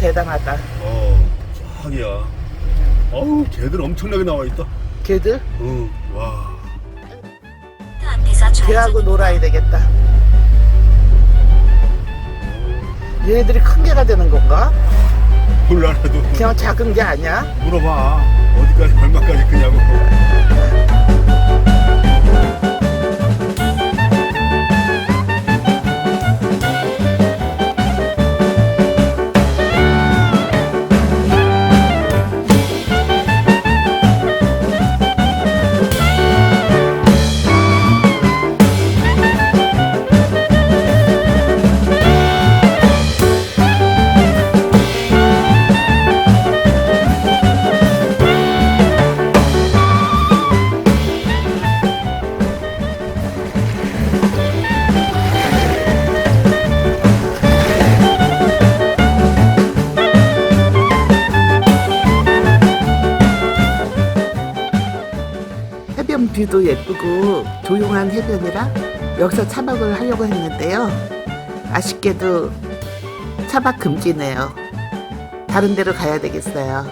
대단하다. 어, 쫙이야. 어우, 개들 엄청나게 나와 있다. 개들 응, 와. 개하고 놀아야 되겠다. 얘네들이 큰 개가 되는 건가? 몰라, 나도. 그냥 작은 게 아니야? 물어봐. 어디까지, 얼마까지 크냐고. 뷰도 예쁘고 조용한 해변이라 여기서 차박을 하려고 했는데요. 아쉽게도 차박 금지네요. 다른 데로 가야 되겠어요.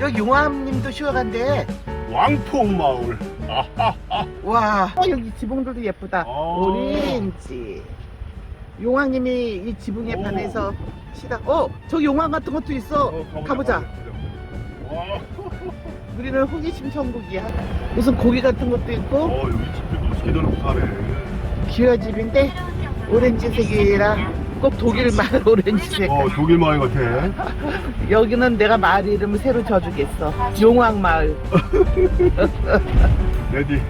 여기 용암님도 쉬어간대. 왕포 마을. 아하. 와, 어, 여기 지붕들도 예쁘다. 어. 오렌지. 용왕님이 이 지붕에 오. 반해서 시다. 어, 저기 용왕 같은 것도 있어. 가보자. 와, 우리는 호기심 천국이야. 무슨 고기 같은 것도 있고 어, 여기 집도 제대로 사네. 기와집인데 오렌지색이라 꼭 독일 말 오렌지색. 어, 독일 마을 같아. 여기는 내가 마을 이름을 새로 져주겠어. 용왕 마을. 레디.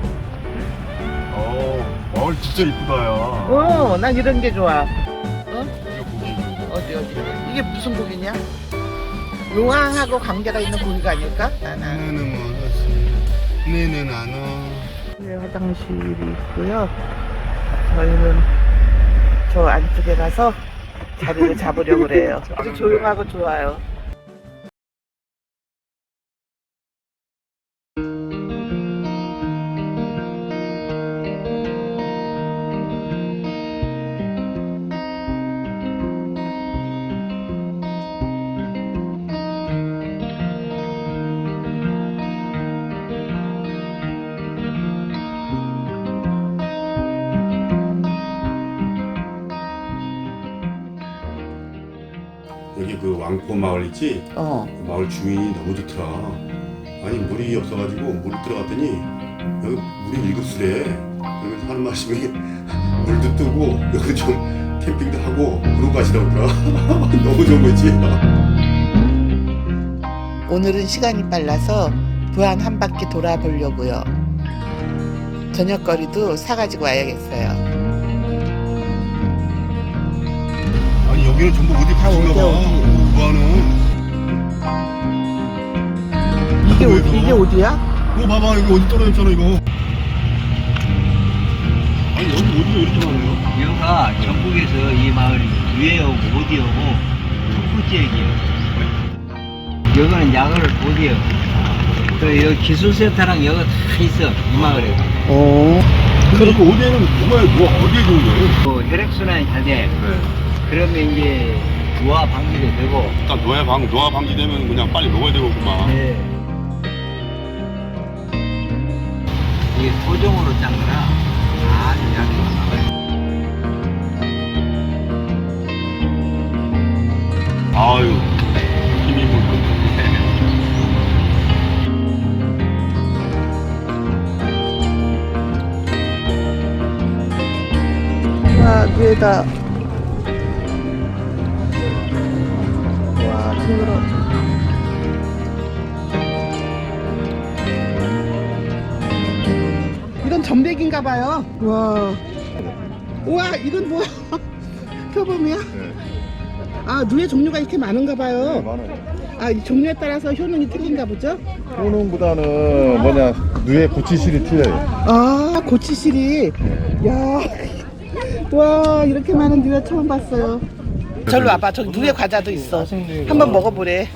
어, 마을 진짜 이쁘다, 야. 어, 난 이런 게 좋아. 이거 고기. 어디 어디? 이게 무슨 고기냐? 용왕하고 관계가 있는 고기가 아닐까? 나는. 나는 뭐, 네는 안 와. 네, 화장실이 있고요. 저희는 저 안쪽에 가서 자리를 잡으려고 그래요. 아주 조용하고 좋아요. 왕포 마을 있지? 어. 그 마을 주인이 너무 좋더라. 아니 물이 없어가지고 물을 들어갔더니 여기 물이 일급수래. 여기서 하는 말씀이 물도 뜨고 여기 좀 캠핑도 하고 그러고 가시라고 그러더라. 너무 좋은 거지. 오늘은 시간이 빨라서 부안 한 바퀴 돌아보려고요. 저녁거리도 사가지고 와야겠어요. 아니 여기는 전부 어디 어디야, 봐. 어디? 이게, 왜 어디? 이게 어디야? 이거 봐봐 이거 어디 떨어졌잖아 이거. 아니 여기 어디가 이렇게 많아요? 여기가 전국에서 이 마을이 위에 오고 어디 오고 첫 번째 얘기예요. 여기는 약을 어디요? 그 여기 기술센터랑 여기 다 있어 이 마을에. 오. 그리고 어디에는 정말 뭐 어디에 좋은 거예요? 그 혈액순환이 잘 돼. 그러면 이제 노화 방지도 되고. 딱 노화 방 노화 방지되면 그냥 빨리 먹어야 되겠구만. 네. 이게 토종으로 짠 거라 아주 약이 많아요. 아유 힘이 뭐. 와, 위에다. 징그러. 이건 점백인가 봐요. 와. 우와, 이건 뭐야? 표범이야? 아, 누에 종류가 이렇게 많은가 봐요. 많아요. 아, 이 종류에 따라서 효능이 틀린가 보죠? 효능보다는 뭐냐 뇌 고치실이 틀려요. 아, 고치실이. 야. 와, 이렇게 많은 누에 처음 봤어요. 절로 와봐. 저기 누에 과자도 있어. 한번 먹어보래.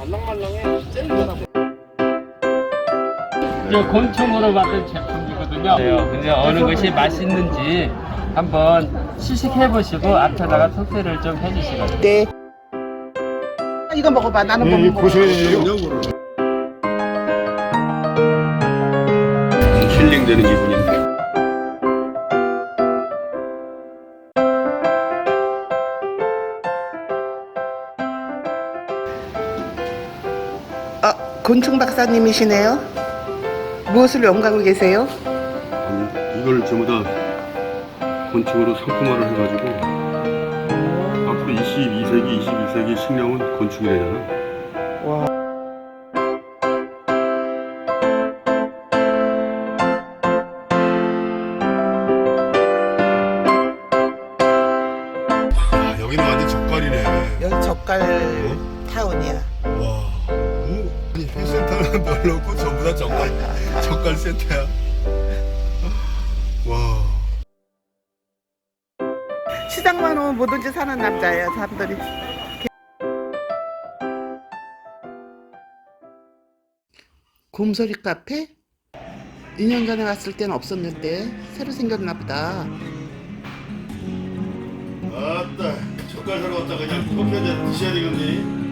이제 곤충으로 만든 제품이거든요. 그래서 어느 것이 맛있는지 한번 시식해 보시고 앞에다가 투표를 좀 해주시거든요. 네. 아, 이거 먹어봐. 나는 못이 먹어. 보시면 힐링되는 기분인데. 곤충 박사님이시네요. 무엇을 연구하고 계세요? 아니, 이걸 전부 다 건축으로 상품화를 해가지고 앞으로 22세기, 22세기 식량은 건축이래잖아. 와. 야, 여기는 완전 젓갈이네. 여기 젓갈 타운이야. 아니 회센터는 널놓고 전부 다 젓갈, 젓갈 센터야. 와. 시장만 오면 뭐든지 사는 남자예요, 사람들이. 곰소리 카페? 2년 전에 왔을 때는 없었는데 새로 생겼나 보다. 아따, 젓갈 사러 왔다 그냥 커피 한잔 드셔야 되겠니?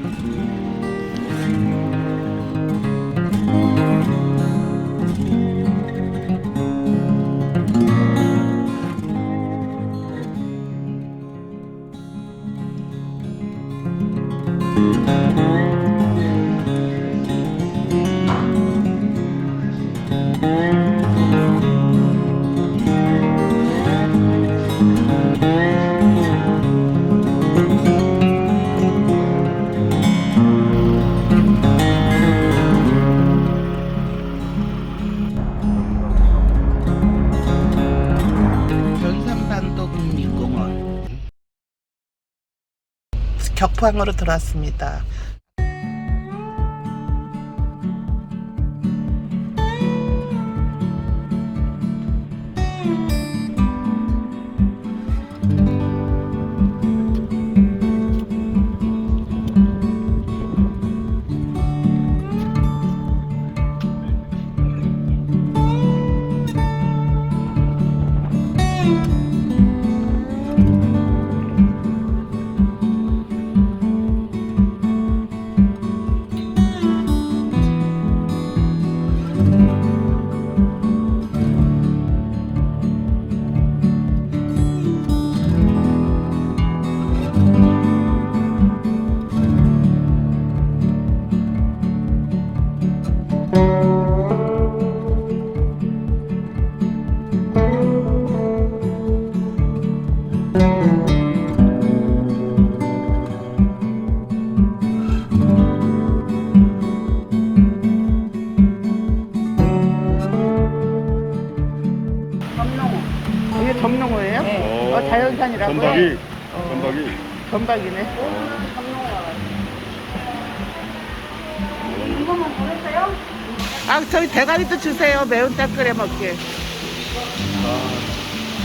격포항으로 들어왔습니다. 자연산이라고요? 전박이 전박이 전박이네. 아, 저희 대가리도 주세요. 매운탕 끓여 먹게.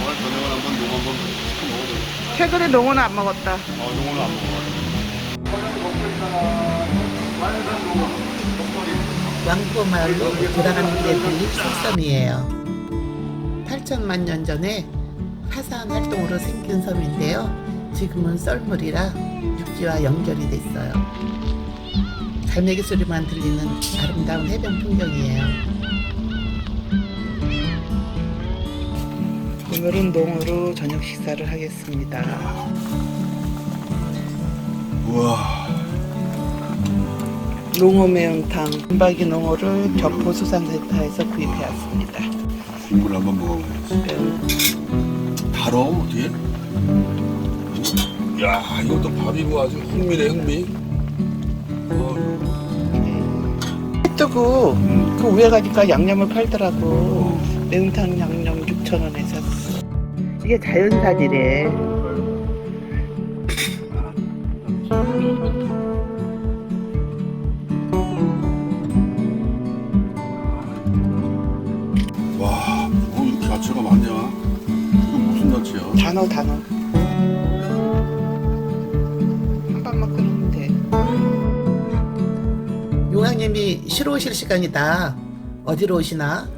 오늘 저녁은 한번 농 한번 시켜 먹어도 최근에 농어는 안 먹었다. 어, 농어는 안 먹어. 왕포마을로 돌아가는 길에 들린 실섬이에요. 8천만 년 전에 화산 활동으로 생긴 섬인데요. 지금은 썰물이라 육지와 연결이 됐어요. 갈매기 소리만 들리는 아름다운 해변 풍경이에요. 오늘은 농어로 저녁 식사를 하겠습니다. 우와. 농어 매운탕, 은박이 농어를 격포수산센터에서 구입해 왔습니다. 국물 한번 먹어봐야지. 매운 달어 어떻게? 야 이것도 밥이고 아주 흥미네 흥미. 어, 뜨고 그 위에 가니까 양념을 팔더라고 매운탕 양념 6,000원에 샀어 이게 자연산이래 와, 뭐 이렇게 야채가 많냐? 단어 단어. 한 방만 끓이면 돼. 용왕님이 쉬러 오실 시간이다. 어디로 오시나?